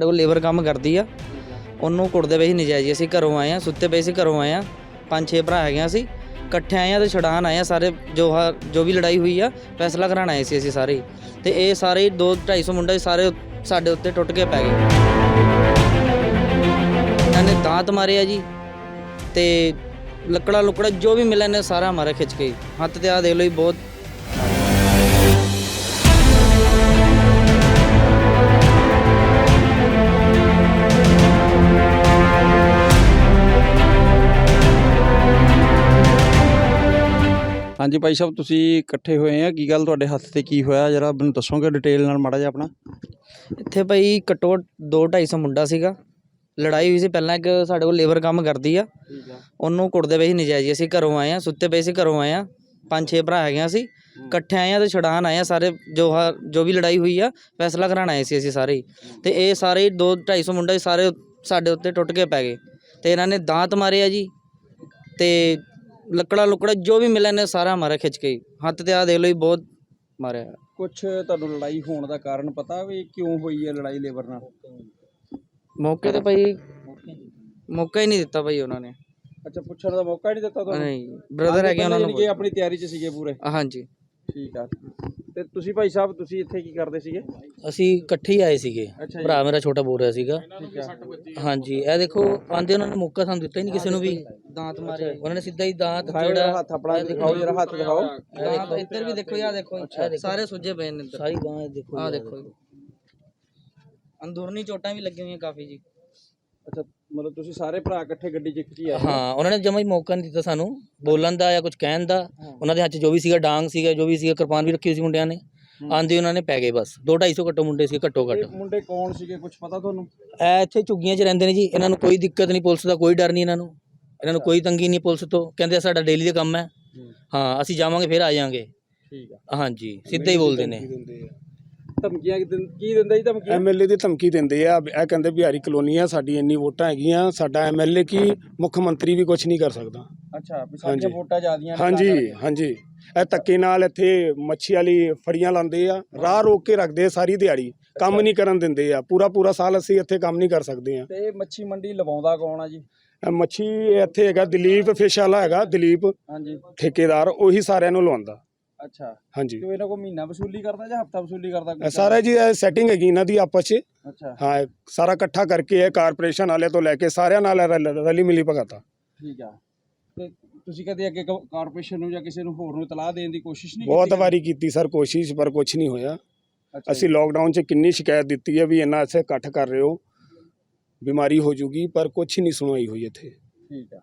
ਸਾਡੇ ਕੋਲ ਲੇਬਰ ਕੰਮ ਕਰਦੀ ਆ। ਉਹਨੂੰ ਕੁੱਟਦੇ ਪਏ ਸੀ ਨਜਾਇਜ਼। ਹੀ। ਅਸੀਂ ਘਰੋਂ ਆਏ ਆ ਸੁੱਤੇ ਪਏ ਸੀ, ਘਰੋਂ ਆਏ ਆ ਪੰਜ ਛੇ ਭਰਾ ਹੈਗੇ ਆ ਅਸੀਂ। ਇਕੱਠੇ ਆਏ ਆ ਤੇ ਛਡਾਣ ਆਏ ਆ ਸਾਰੇ। ਜੋ ਹਾ- ਜੋ ਵੀ ਲੜਾਈ ਹੋਈ ਆ, ਫੈਸਲਾ ਕਰਾਉਣ ਆਏ ਸੀ ਅਸੀਂ ਸਾਰੇ ਹੀ। ਤੇ ਇਹ ਸਾਰੇ ਹੀ ਦੋ, ਢਾਈ 250 ਮੁੰਡੇ ਸਾਰੇ ਸਾਡੇ ਉੱਤੇ ਟੁੱਟ ਕੇ ਪੈ ਗਏ। ਇਹਨਾਂ ਨੇ ਦਾਂਤ ਮਾਰੇ ਆ ਜੀ। ਤੇ ਲੱਕੜਾ ਲੁਕੜਾ ਜੋ ਵੀ ਮਿਲਿਆ ਨੇ ਸਾਰਾ ਮਾਰਿਆ ਖਿੱਚ ਕੇ। ਜੀ ਹੱਥ ਤੇ ਆ ਦੇਖ ਲਓ ਜੀ, ਬਹੁਤ ਹਾਂਜੀ ਭਾਈ ਸਾਹਿਬ ਤੁਸੀਂ ਇਕੱਠੇ ਹੋਏ ਆ। ਕੀ ਗੱਲ ਤੁਹਾਡੇ ਹੱਥ ਤੇ ਕੀ ਹੋਇਆ? ਜਰਾ ਮੈਨੂੰ ਦੱਸੋਗੇ ਡਿਟੇਲ ਨਾਲ ਮਾੜਾ ਜਿਹਾ ਆਪਣਾ। ਇੱਥੇ ਭਾਈ ਘੱਟੋ ਘੱਟ ਦੋ 250 ਮੁੰਡਾ ਸੀਗਾ। ਲੜਾਈ ਹੋਈ ਸੀ ਪਹਿਲਾਂ ਇੱਕ ਸਾਡੇ ਕੋਲ ਲੇਬਰ ਕੰਮ ਕਰਦੀ ਆ। ਉਹਨੂੰ ਕੁੱਟਦੇ ਪਏ ਸੀ ਨਜਾਇਜ਼। ਅਸੀਂ ਘਰੋਂ ਆਏ ਆ ਸੁੱਤੇ ਪਏ ਸੀ ਘਰੋਂ ਆਏ ਆ। ਪੰਜ ਛੇ ਭਰਾ ਹੈਗੇ ਆ ਅਸੀਂ। ਇਕੱਠੇ ਆਏ ਆ ਤੇ ਛਡਾਣ ਆਏ ਆ ਸਾਰੇ। ਜੋ ਜੋ ਵੀ ਲੜਾਈ ਹੋਈ ਆ ਫੈਸਲਾ ਕਰਾਉਣ ਆਏ ਸੀ ਅਸੀਂ ਸਾਰੇ। ਤੇ ਇਹ ਸਾਰੇ ਹੀ ਦੋ 250 ਮੁੰਡੇ ਸਾਰੇ ਸਾਡੇ ਉੱਤੇ ਟੁੱਟ ਕੇ ਪੈ ਗਏ। ਤੇ ਇਹਨਾਂ ਨੇ ਦਾਂਤ ਮਾਰੇ ਆ ਜੀ। ਤੇ ਲੱਕੜਾ ਲੁਕੜਾ ਜੋ ਵੀ ਮਿਲਿਆ ਨੇ ਸਾਰਾ ਮਾਰਿਆ ਖਿੱਚ ਕੇ ਹੀ। ਹੱਥ ਤੇ ਆ ਦੇਖ ਲਓ ਜੀ ਬਹੁਤ ਮਾਰਿਆ। ਕੁਝ ਤੁਹਾਨੂੰ ਲੜਾਈ ਹੋਣ ਦਾ ਕਾਰਨ ਪਤਾ ਵੀ ਕਿਉਂ ਹੋਈ ਹੈ ਲੜਾਈ ਲੇਬਰ ਨਾਲ? ਮੌਕੇ ਤੇ ਭਾਈ ਮੌਕਾ ਹੀ ਨਹੀਂ ਦਿੱਤਾ ਭਾਈ ਉਹਨਾਂ ਨੇ। ਅੱਛਾ ਪੁੱਛਣ ਦਾ ਮੌਕਾ ਹੀ ਨਹੀਂ ਦਿੱਤਾ ਤੁਹਾਨੂੰ? ਨਹੀਂ ਬ੍ਰਦਰ ਹੈਗੇ ਉਹਨਾਂ ਨੂੰ ਕਿ ਆਪਣੀ ਤਿਆਰੀ 'ਚ ਸੀਗੇ ਪੂਰੇ। ਹਾਂਜੀ। ਠੀਕ ਆ। ਤੇ ਤੁਸੀਂ ਭਾਈ ਸਾਹਿਬ ਤੁਸੀਂ ਇੱਥੇ ਕੀ ਕਰਦੇ ਸੀਗੇ? ਅਸੀਂ ਇਕੱਠੇ ਹੀ ਆਏ ਸੀਗੇ। ਅੱਛਾ ਜੀ। ਭਰਾ ਮੇਰਾ ਛੋਟਾ ਬੋਲ ਰਿਹਾ ਸੀਗਾ। ਹਾਂਜੀ ਇਹ ਦੇਖੋ ਆਂਦੇ ਉਹਨਾਂ ਨੇ ਮੌਕਾ ਸਾਨੂੰ ਦਿੱਤਾ ਹੀ ਨਹੀਂ ਕਿਸੇ ਨੂੰ ਵੀ। ਦਾਂਤ ਮਾਰੇ। ਉਹਨਾਂ ਨੇ ਸਿੱਧਾ ਹੀ ਦਾਂਤ ਦਿਖਾਓ ਜਰਾ ਹੱਥ ਆਪਣਾ ਦਿਖਾਓ ਜਰਾ ਹੱਥ ਦਿਖਾਓ। ਇੱਧਰ ਵੀ ਦੇਖੋ ਯਾ ਦੇਖੋ ਸਾਰੇ ਸੁੱਜੇ ਪਏ ਨੇ ਇੱਧਰ। ਸਾਰੀ ਗਾਂ ਦੇਖੋ ਆ ਦੇਖੋ। ਅੰਦਰੂਨੀ ਚੋਟਾਂ ਵੀ ਲੱਗੀਆਂ ਹੋਈਆਂ ਕਾਫੀ ਜੀ। ਅੱਛਾ ਮਤਲਬ ਤੁਸੀਂ ਸਾਰੇ ਭਰਾ ਇਕੱਠੇ ਗੱਡੀ 'ਚ ਹੀ ਆਏ ਹਾਂ ਉਹਨਾਂ ਨੇ ਜਮਾ ਹੀ ਮੌਕਾ ਨਹੀਂ ਦਿੱਤਾ ਸਾਨੂੰ ਬੋਲਣ ਦਾ ਜਾਂ ਕੁਝ ਕਹਿਣ ਦਾ। ਉਹਨਾਂ ਦੇ ਹੱਥ 'ਚ ਜੋ ਵੀ ਸੀਗਾ ਡਾਂਗ ਸੀਗਾ ਜੋ ਵੀ ਸੀਗਾ ਕਿਰਪਾਨ ਵੀ ਰੱਖੀ ਹੋਈ ਸੀ ਮੁੰਡਿਆਂ ਨੇ। ਆਂਦੇ ਉਹਨਾਂ ਨੇ ਪੈ ਗਏ ਬਸ। 2 250 ਘੱਟੋ ਮੁੰਡੇ ਸੀ ਘੱਟੋ ਘੱਟ। ਮੁੰਡੇ ਕੌਣ ਸੀਗੇ ਕੁਝ ਪਤਾ ਤੁਹਾਨੂੰ? ਇਹ ਇੱਥੇ ਝੁੱਗੀਆਂ 'ਚ ਰਹਿੰਦੇ ਨੇ ਜੀ। ਇਹਨਾਂ ਨੂੰ ਕੋਈ ਦਿੱਕਤ ਨਹੀਂ ਪੁਲਿਸ ਦਾ ਕੋਈ ਡਰ ਨਹੀਂ ਇਹਨਾਂ ਨੂੰ। ਇਹਨਾਂ ਨੂੰ ਕੋਈ ਤੰਗੀ ਨਹੀਂ ਪੁਲਿਸ ਤੋਂ। ਕਹਿੰਦੇ ਸਾਡਾ ਡੇਲੀ ਦਾ ਕੰਮ ਹੈ। ਹਾਂ। ਅਸੀਂ ਜਾਵਾਂਗੇ ਫਿਰ ਆ ਜਾਾਂਗੇ। ਠੀਕ ਆ। ਹਾਂਜੀ ਸਿੱਧਾ ਹੀ ਬੋਲਦੇ ਨੇ। ਧਮਕੀਆਂ ਕੀ ਦਿੰ- ਕੀ ਦਿੰਦਾ ਜੀ ਧਮਕੀਆਂ? ਐਮਐਲਏ ਦੀ ਧਮਕੀ ਦਿੰਦੇ ਆ ਇਹ ਕਹਿੰਦੇ ਬਿਹਾਰੀ ਕਲੋਨੀ ਆ ਸਾਡੀ ਇੰਨੀ ਵੋਟਾਂ ਹੈਗੀਆਂ ਸਾਡਾ ਐਮਐਲਏ ਕੀ ਮੁੱਖ ਮੰਤਰੀ ਵੀ ਕੁਝ ਨਹੀਂ ਕਰ ਸਕਦਾ। ਅੱਛਾ ਵੀ ਸਾਡੀਆਂ ਵੋਟਾਂ ਜ਼ਿਆਦੀਆਂ ਨੇ ਤਾਂ ਹਾਂਜੀ ਕਰਕੇ। ਹਾਂਜੀ। ਇਹ ਧੱਕੇ ਨਾਲ ਇੱਥੇ ਮੱਛੀ ਵਾਲੀ ਫੜੀਆਂ ਲਾਉਂਦੇ ਆ ਰਾਹ ਰੋਕ ਕੇ ਰੱਖਦੇ ਆ ਸਾਰੀ ਦਿਹਾੜੀ ਕੰਮ ਨਹੀਂ ਕਰਨ ਦਿੰਦੇ ਆ ਪੂਰਾ ਪੂਰਾ ਸਾਲ ਅਸੀਂ ਇੱਥੇ ਕੰਮ ਨਹੀਂ ਕਰ ਸਕਦੇ ਆ। ਤੇ ਇਹ ਮੱਛੀ ਮੰਡੀ ਲਵਾਉਂਦਾ ਕੌਣ ਆ ਜੀ? ਇਹ ਮੱਛੀ ਇੱਥੇ ਹੈਗਾ ਦਲੀਪ ਫਿਸ਼ ਵਾਲਾ ਹੈਗਾ ਦਲੀਪ ਹਾਂਜੀ। ਠੇਕੇਦਾਰ ਉਹੀ ਸਾਰਿਆਂ ਨੂੰ ਲਵਾਉਂਦਾ। ਅੱਛਾ। ਹਾਂਜੀ। ਤੇ ਇਹਨਾਂ ਕੋ ਮਹੀਨਾ ਵਸੂਲੀ ਕਰਦਾ ਜਾਂ ਹਫਤਾ ਵਸੂਲੀ ਕਰਦਾ ਇਹ ਸਾਰਾ ਜੀ ਇਹ ਸੈਟਿੰਗ ਹੈਗੀ ਇਹਨਾਂ ਦੀ ਆਪਸ 'ਚ। ਅੱਛਾ। ਹਾਂ ਇਹ ਸਾਰਾ ਇਕੱਠਾ ਕਰਕੇ ਇਹ ਕਾਰਪੋਰੇਸ਼ਨ ਵਾਲੇ ਤੋਂ ਲੈ ਕੇ ਸਾਰਿਆਂ ਨਾਲ ਰਲ- ਰਲੀ ਮਿਲੀ ਭਗਤਾ ਠੀਕ ਆ। ਤੇ ਤੁਸੀਂ ਕਦੇ ਅੱਗੇ ਕ- ਕਾਰਪੋਰੇਸ਼ਨ ਨੂੰ ਜਾਂ ਕਿਸੇ ਨੂੰ ਹੋਰ ਨੂੰ ਇਤਲਾਹ ਦੇਣ ਦੀ ਕੋਸ਼ਿਸ਼ ਨਹੀਂ ਬਹੁਤ ਵਾਰੀ ਕੀਤੀ ਸਰ ਕੋਸ਼ਿਸ਼ ਪਰ ਕੁਝ ਨਹੀਂ ਹੋਇਆ। ਅੱਛਾ ਅਸੀਂ ਲਾਕਡਾਊਨ 'ਚ ਕਿੰਨੀ ਸ਼ਿਕਾਇਤ ਦਿੱਤੀ ਹੈ ਵੀ ਇੰਨਾ ਇੱਥੇ ਇਕੱਠ ਕਰ ਰਹੇ ਹੋ ਬਿਮਾਰੀ ਹੋ ਜੂਗੀ ਪਰ ਕੁਝ ਨਹੀਂ ਸੁਣਵਾਈ ਹੋਈ ਇੱਥੇ। ਠੀਕ ਆ।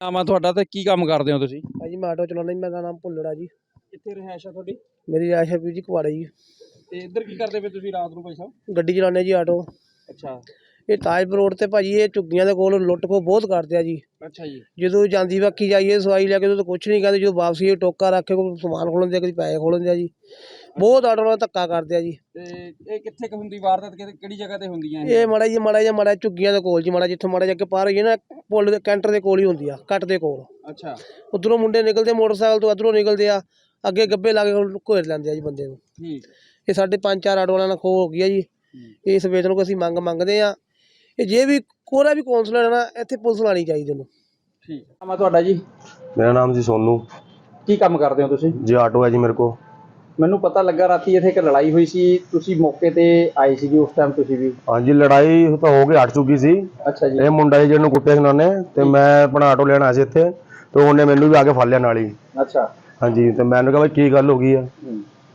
ਨਾਮ ਤੁਹਾਡਾ ਤੇ ਕੀ ਕੰਮ ਕਰਦੇ ਹੋ ਤੁਸੀਂ? ਭਾਜੀ ਮੈਂ ਆਟੋ ਚਲਾਉਂਦਾ ਜੀ ਮੇਰਾ ਨਾਮ ਭੁੱਲੜਾ ਜੀ। ਕਿੱਥੇ ਰਹਿائش ਆ ਤੁਹਾਡੀ? ਮੇਰੀ ਰਾਸ਼ ਹੈ ਵੀਰ ਜੀ ਕੁਆੜੇ ਜੀ। ਤੇ ਇੱਧਰ ਕੀ ਕਰਦੇ ਪਏ ਤੁਸੀਂ ਰਾਤ ਨੂੰ ਭਾਈ ਸਾਹਿਬ? ਗੱਡੀ ਚਲਾਉਂਦੇ ਜੀ ਆਟੋ। ਅੱਛਾ। ਇਹ ਤਾਜਪੁਰ ਰੋਡ ਤੇ ਭਾਜੀ ਇਹ ਝੁੱਗੀਆਂ ਦੇ ਕੋਲ ਲੁੱਟ ਖੋ ਬਹੁਤ ਕਰਦੇ ਆ ਜੀ। ਅੱਛਾ ਜੀ। ਜਦੋਂ ਜਾਂਦੀ ਬਾਕੀ ਜਾਈਏ ਸਵਾਈ ਲੈ ਕੇ ਉਦੋਂ ਤਾਂ ਕੁਝ ਨਹੀਂ ਕਹਿੰਦੇ ਜਦੋਂ ਵਾਪਸੀ ਇਹ ਟੋਕਾ ਰੱਖ ਕੇ ਕੋਈ ਸਮਾਨ ਖੋਲਣ ਦੇ ਕਦੀ ਪੈਸੇ ਖੋਲਣ ਦੇ ਜੀ। ਬਹੁਤ ਆਟੋ ਨਾਲ ਧੱਕਾ ਕਰਦੇ ਆ ਜੀ। ਤੇ ਇਹ ਕਿੱਥੇ ਕੁ ਹੁੰਦੀ ਵਾਰਦਾਤ? ਕਿਹੜੀ ਕਿਹੜੀ ਜਗ੍ਹਾ ਤੇ ਹੁੰਦੀਆਂ ਇਹ? ਇਹ ਮਾੜਾ ਜੀ ਮਾੜਾ ਜਿਹਾ ਮਾੜਾ ਝੁੱਗੀਆਂ ਦੇ ਕੋਲ ਜੀ ਮਾੜਾ ਜਿੱਥੇ ਮਾੜਾ ਜਿਹਾ ਅੱਗੇ ਪਾਰ ਹੋਈਏ ਨਾ ਪੁੱਲ ਦੇ ਕੈਂਟਰ ਦੇ ਕੋਲ ਹੀ ਹੁੰਦੀ ਆ ਕੱਟ ਦੇ ਕੋਲ। ਅੱਛਾ। ਉਧਰੋਂ ਮੁੰਡੇ ਨਿਕਲਦੇ ਮੋਟਰਸਾਈਕਲ ਤੋਂ ਅਧਰੋਂ ਨਿਕਲਦੇ ਆ ਅੱਗੇ ਗੱਬੇ ਲਾ ਕੇ ਘੋਰ ਲੈਂਦੇ ਆ ਜੀ ਬੰਦੇ ਨੂੰ। ਠੀਕ। ਇਹ ਸਾਡੇ ਪੰਜ ਚਾਰ ਆਟੋ ਵਾਲਿਆਂ ਨਾਲ ਖੋ ਹੋ ਗਈ ਆ ਜੀ। ਇਸ ਵੇਚਣ ਨੂੰ ਅਸੀਂ ਮੰਗ ਮੰਗਦੇ ਆ। ਇਹ ਜੇ ਵੀ ਕੋਰਾ ਵੀ ਕੌਂਸਲਰ ਹੈ ਨਾ ਇੱਥੇ ਪੁਲਿਸ ਲਾਣੀ ਚਾਹੀਦੀ ਉਹਨੂੰ ਠੀਕ। ਆ ਤੁਹਾਡਾ ਜੀ? ਮੇਰਾ ਨਾਮ ਜੀ ਸੋਨੂ। ਕੀ ਕੰਮ ਕਰਦੇ ਹੋ ਤੁਸੀਂ? ਜੀ ਆਟੋ ਹੈ ਜੀ ਮੇਰੇ ਕੋ ਮੈਨੂੰ ਪਤਾ ਲੱਗਾ ਰਾਤੀ ਇੱਥੇ ਇੱਕ ਲੜਾਈ ਹੋਈ ਸੀ। ਤੁਸੀਂ ਮੌਕੇ ਤੇ ਆਏ ਸੀਗੇ ਉਸ ਟਾਈਮ ਤੁਸੀਂ ਵੀ? ਹਾਂਜੀ ਲੜਾਈ ਤਾਂ ਹੋ ਕੇ ਹਟ ਚੁੱਕੀ ਸੀ। ਅੱਛਾ ਜੀ। ਇਹ ਮੁੰਡਾ ਜੀ ਜਿਹਨੂੰ ਕੁੱਟਿਆ ਸੀ ਉਹਨਾਂ ਨੇ ਤੇ ਮੈਂ ਆਪਣਾ ਆਟੋ ਲੈਣ ਆਇਆ ਸੀ ਇੱਥੇ ਤੇ ਉਹਨੇ ਮੈਨੂੰ ਵੀ ਆ ਕੇ ਫੜ ਲਿਆ ਨਾਲ ਹੀ। ਅੱਛਾ। ਹਾਂਜੀ ਤੇ ਮੈਨੂੰ ਕਿਹਾ ਬਈ ਕੀ ਗੱਲ ਹੋ ਗਈ ਆ?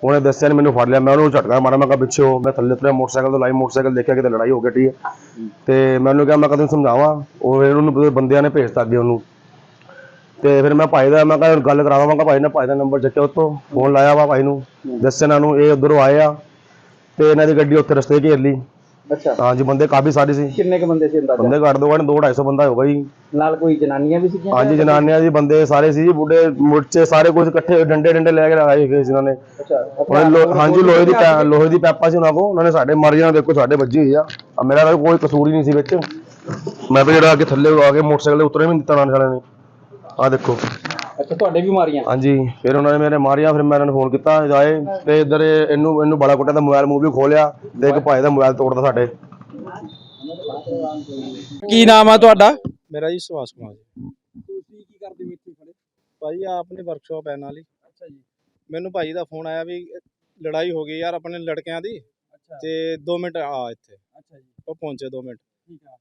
ਉਹਨੇ ਦੱਸਿਆ ਨੀ ਮੈਨੂੰ ਫੜ ਲਿਆ। ਮੈਂ ਉਹਨੂੰ ਝਟਕਾ ਮਾਰਿਆ ਮੈਂ ਕਿਹਾ ਪਿੱਛੇ ਹੋ ਮੈਂ ਥੱਲੇ ਉਤਰਿਆ ਮੋਟਰਸਾਈਕਲ ਤੋਂ ਲਾਈ ਮੋਟਰਸਾਈਕਲ ਦੇਖਿਆ ਕਿਤੇ ਲੜਾਈ ਹੋ ਗਈ ਠੀਕ ਹੈ। ਤੇ ਮੈਨੂੰ ਕਿਹਾ ਮੈਂ ਕਦੋਂ ਸਮਝਾਵਾਂ। ਉਹ ਉਹਨੂੰ ਬੰਦਿਆਂ ਨੇ ਭੇਜਤਾ ਅੱਗੇ ਉਹਨੂੰ। ਤੇ ਫਿਰ ਮੈਂ ਭਾਈ ਦਾ ਮੈਂ ਕਿਹਾ ਗੱਲ ਮੈਂ ਕਿਹਾ ਭਾਈ ਨੇ ਭਾਈ ਦਾ ਨੰਬਰ ਚੱਕਿਆ ਉਤੋਂ ਫੋਨ ਲਾਇਆ ਵਾ ਭਾਈ ਨੂੰ ਦੱਸਿਆ ਇਹਨਾਂ ਨੂੰ ਇਹ ਉਧਰੋਂ ਆਏ ਆ ਤੇ ਇਹਨਾਂ ਦੀ ਗੱਡੀ ਉੱਥੇ ਰਸਤੇ ਘੇਰ ਲਈ। ਅੱਛਾ। ਹਾਂਜੀ ਬੰਦੇ ਕਾਫੀ ਸਾਰੇ ਸੀ। ਕਿੰਨੇ ਕ ਬੰਦੇ ਸੀ ਅੰਦਾਜ਼ਾ? ਬੰਦੇ ਘੱਟ ਦੋ ਘੱਟ 2 250 ਬੰਦਾ ਹੋਗਾ ਜੀ। ਨਾਲ ਕੋਈ ਜਨਾਨੀਆਂ ਵੀ ਸੀਗੀਆਂ? ਹਾਂਜੀ ਜਨਾਨੀਆਂ ਜੀ ਬੰਦੇ ਸਾਰੇ ਸੀ ਜੀ ਬੁੱਢੇ ਮੁੱਢੇ ਸਾਰੇ ਕੁਝ ਇਕੱਠੇ ਡੰਡੇ ਡੰਡੇ ਲੈ ਕੇ ਆਏ ਹੋਏ ਸੀ ਉਹਨਾਂ ਨੇ। ਅੱਛਾ ਹਾਂਜੀ ਲੋਹੇ ਦੀ ਲੋਹੇ ਦੀ ਪੈਪਾ ਸੀ ਉਹਨਾਂ ਕੋ ਉਹਨਾਂ ਨੇ ਸਾਡੇ ਮਰ ਜਾਣਾ ਦੇਖੋ ਸਾਡੇ ਵੱਜੀ ਹੋਈ ਆ। ਮੇਰਾ ਕੋਈ ਕਸੂਰ ਹੀ ਨਹੀਂ ਸੀ ਵਿੱਚ। ਮੈਂ ਤਾਂ ਜਿਹੜਾ ਅੱਗੇ ਥੱਲੇ ਆ ਕੇ ਮੋਟਰਸਾਈਕਲ ਉਤਰੇ ਵੀ ਨਹੀਂ ਦਿੱਤਾ ਨਾਲ ਨੇ। ਆ ਦੇਖੋ। ਅੱਛਾ ਤੁਹਾਡੇ ਵੀ ਮਾਰੀਆਂ? ਹਾਂਜੀ ਫਿਰ ਉਹਨਾਂ ਨੇ ਮੇਰੇ ਮਾਰਿਆ ਫਿਰ ਮੈਂ ਇਹਨਾਂ ਨੂੰ ਫੋਨ ਕੀਤਾ ਆਏ ਤੇ ਇੱਧਰ ਇਹ- ਇਹਨੂੰ ਇਹਨੂੰ ਬੜਾ ਕੁੱਟਿਆ ਤਾਂ ਮੋਬਾਈਲ ਮੂਵ ਖੋਲਿਆ ਤੇ ਇੱਕ ਭਾਈ ਦਾ ਮੋਬਾਈਲ ਤੋੜਦਾ ਸਾਡੇ। ਕੀ ਨਾਮ ਆ ਤੁਹਾਡਾ? ਮੇਰਾ ਜੀ ਸੁਭਾਸ਼ ਕੁਮਾਰ ਜੀ। ਤੁਸੀਂ ਕੀ ਕਰਦੇ ਹੋ ਇੱਥੇ ਖੜੇ? ਭਾਜੀ ਆਹ ਆਪਣੀ ਵਰਕਸ਼ਾਪ ਹੈ ਨਾਲ ਹੀ। ਅੱਛਾ ਜੀ। ਮੈਨੂੰ ਭਾਜੀ ਦਾ ਫੋਨ ਆਇਆ ਵੀ ਲੜਾਈ ਹੋ ਗਈ ਯਾਰ ਆਪਣੇ ਲੜਕਿਆਂ ਦੀ ਅੱਛਾ। ਤੇ 2 ਮਿੰਟ ਆ ਇੱਥੇ। ਅੱਛਾ ਜੀ। ਉਹ ਪਹੁੰਚੇ 2 ਮਿੰਟ। ਠੀਕ ਆ।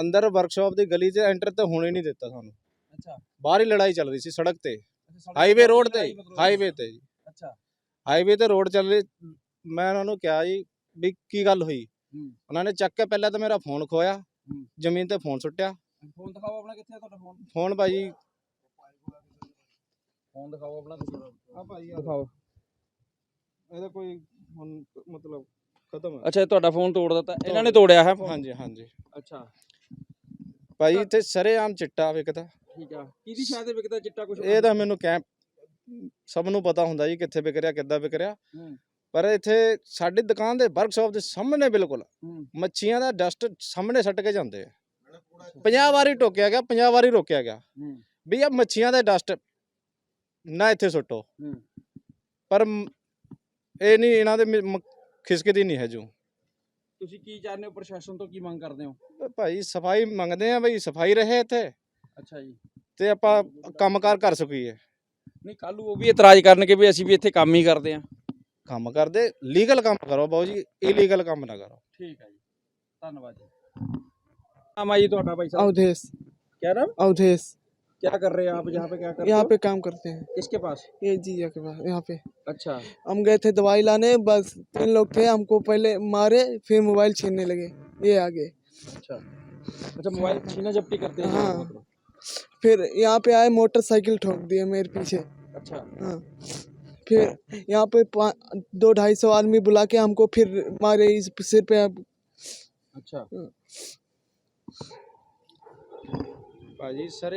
ਅੰਦਰ ਵਰਕਸ਼ਾਪ ਦੀ ਗਲੀ 'ਚ ਐਂਟਰ ਤਾਂ ਹੋਣੇ ਨਹੀਂ ਦਿੱਤਾ ਸਾਨੂੰ। ਅੱਛਾ। ਬਾਹਰ ਹੀ ਲੜਾਈ ਚੱਲ ਰਹੀ ਸੀ ਸੜਕ ਤੇ। ਹਾਈਵੇ ਰੋਡ ਤੇ ਹਾਈਵੇ ਤੇ। ਜੀ ਅੱਛਾ। ਹਾਈਵੇ ਤੇ ਰੋਡ ਚੱਲ ਰਹੀ ਮੈਂ ਉਹਨਾਂ ਨੂੰ ਕਿਹਾ ਜੀ ਵੀ ਕੀ ਗੱਲ ਹੋਈ? ਉਹਨਾਂ ਨੇ ਚੱਕ ਕੇ ਪਹਿਲਾਂ ਤਾਂ ਮੇਰਾ ਫੋਨ ਖੋਇਆ। ਜ਼ਮੀਨ ਤੇ ਫੋਨ ਸੁੱਟਿਆ। ਫੋਨ ਦਿਖਾਓ ਆਪਣਾ ਕਿੱਥੇ ਆ ਤੁਹਾਡਾ ਫੋਨ? ਫੋਨ ਭਾਜੀ ਫੋਨ ਦਿਖਾਓ ਆਪਣਾ ਆ? ਭਾਜੀ ਦਿਖਾਓ। ਇਹਦਾ ਕੋਈ ਹੁਣ ਮਤਲਬ ਖਤਮ ਹੈ। ਅੱਛਾ ਤੁਹਾਡਾ ਫੋਨ ਤੋੜ ਦਿੱਤਾ। ਇਹਨਾਂ ਨੇ ਤੋੜਿਆ ਹੈ? ਹਾਂਜੀ ਹਾਂਜੀ। ਅੱਛਾ। ਭਾਜੀ ਇੱਥੇ ਸਰੇਆਮ ਚਿੱਟਾ ਵਿਕਦਾ ਠੀਕ ਆ। ਕਿਹਦੀ ਸ਼ਾਇਦ ਤੇ ਵਿਕਦਾ ਚਿੱਟਾ ਕੁਝ ਇਹ ਤਾਂ ਮੈਨੂੰ ਕੈਂਪ ਸਭ ਨੂੰ ਪਤਾ ਹੁੰਦਾ ਜੀ ਕਿੱਥੇ ਵਿਕ ਰਿਹਾ ਕਿੱਦਾਂ ਵਿਕ ਰਿਹਾ। ਪਰ ਇੱਥੇ ਸਾਡੀ ਦੁਕਾਨ ਦੇ ਵਰਕਸ਼ਾਪ ਦੇ ਸਾਹਮਣੇ ਬਿਲਕੁਲ। ਮੱਛੀਆਂ ਦਾ ਡਸਟ ਸਾਹਮਣੇ ਸੱਟ ਕੇ ਜਾਂਦੇ ਆ। 50 ਵਾਰੀ ਟੋਕਿਆ ਗਿਆ 50 ਵਾਰੀ ਰੋਕਿਆ ਗਿਆ। ਵੀ ਇਹ ਮੱਛੀਆਂ ਦਾ ਡਸਟ ਨਾ ਇੱਥੇ ਸੁੱਟੋ। ਪਰ ਇਹ ਨਹੀਂ ਇਹਨਾਂ ਦੇ ਖਿਸਕਦੀ ਨਹੀਂ ਹੈ ਜੋ। ਤੁਸੀਂ ਕੀ ਚਾਹੁੰਦੇ ਹੋ ਪ੍ਰਸ਼ਾਸਨ ਤੋਂ ਕੀ ਮੰਗ ਕਰਦੇ ਹੋ? ਭਾਈ ਸਫ਼ਾਈ ਮੰਗਦੇ ਆ ਬਈ ਸਫ਼ਾਈ ਰਹੇ ਇੱਥੇ। ਅੱਛਾ ਜੀ ਤੇ ਆਪਾਂ ਕੰਮਕਾਰ ਕਰ ਸਕੀਏ ਨਹੀਂ ਕੱਲ ਨੂੰ ਉਹ ਵੀ ਇਤਰਾਜ਼ ਕਰਨਗੇ ਵੀ ਅਸੀਂ ਵੀ ਇੱਥੇ ਕੰਮ ਹੀ ਕਰਦੇ ਆ ਕੰਮ ਕਰਦੇ ਲੀਗਲ ਕੰਮ ਕਰੋ ਬਾਊ ਜੀ ਇਲੀਗਲ ਕੰਮ ਨਾ ਕਰੋ ਠੀਕ ਹੈ ਜੀ ਧੰਨਵਾਦ ਜੀ ਨਾਮ ਆ ਜੀ ਤੁਹਾਡਾ ਭਾਈ ਸਾਹਿਬ अवधेश क्या नाम अवधेश क्या कर रहे हैं आप यहाँ पे क्या कर रहे यहाँ हो पे काम करते हैं किसके पास ये जीजा के पास यहाँ पे अच्छा हम गए थे दवाई लाने बस तीन लोग थे हमको पहले मारे फिर मोबाइल छीनने लगे ये आगे अच्छा अच्छा मोबाइल छीना जब्ती करते हैं हाँ। फिर यहाँ पे आए मोटरसाइकिल ठोक दिए मेरे पीछे। अच्छा। हाँ। फिर यहाँ पे दो ढाई सौ आदमी बुला के हमको फिर मारे इस सिर पे अच्छा। हाँ। सर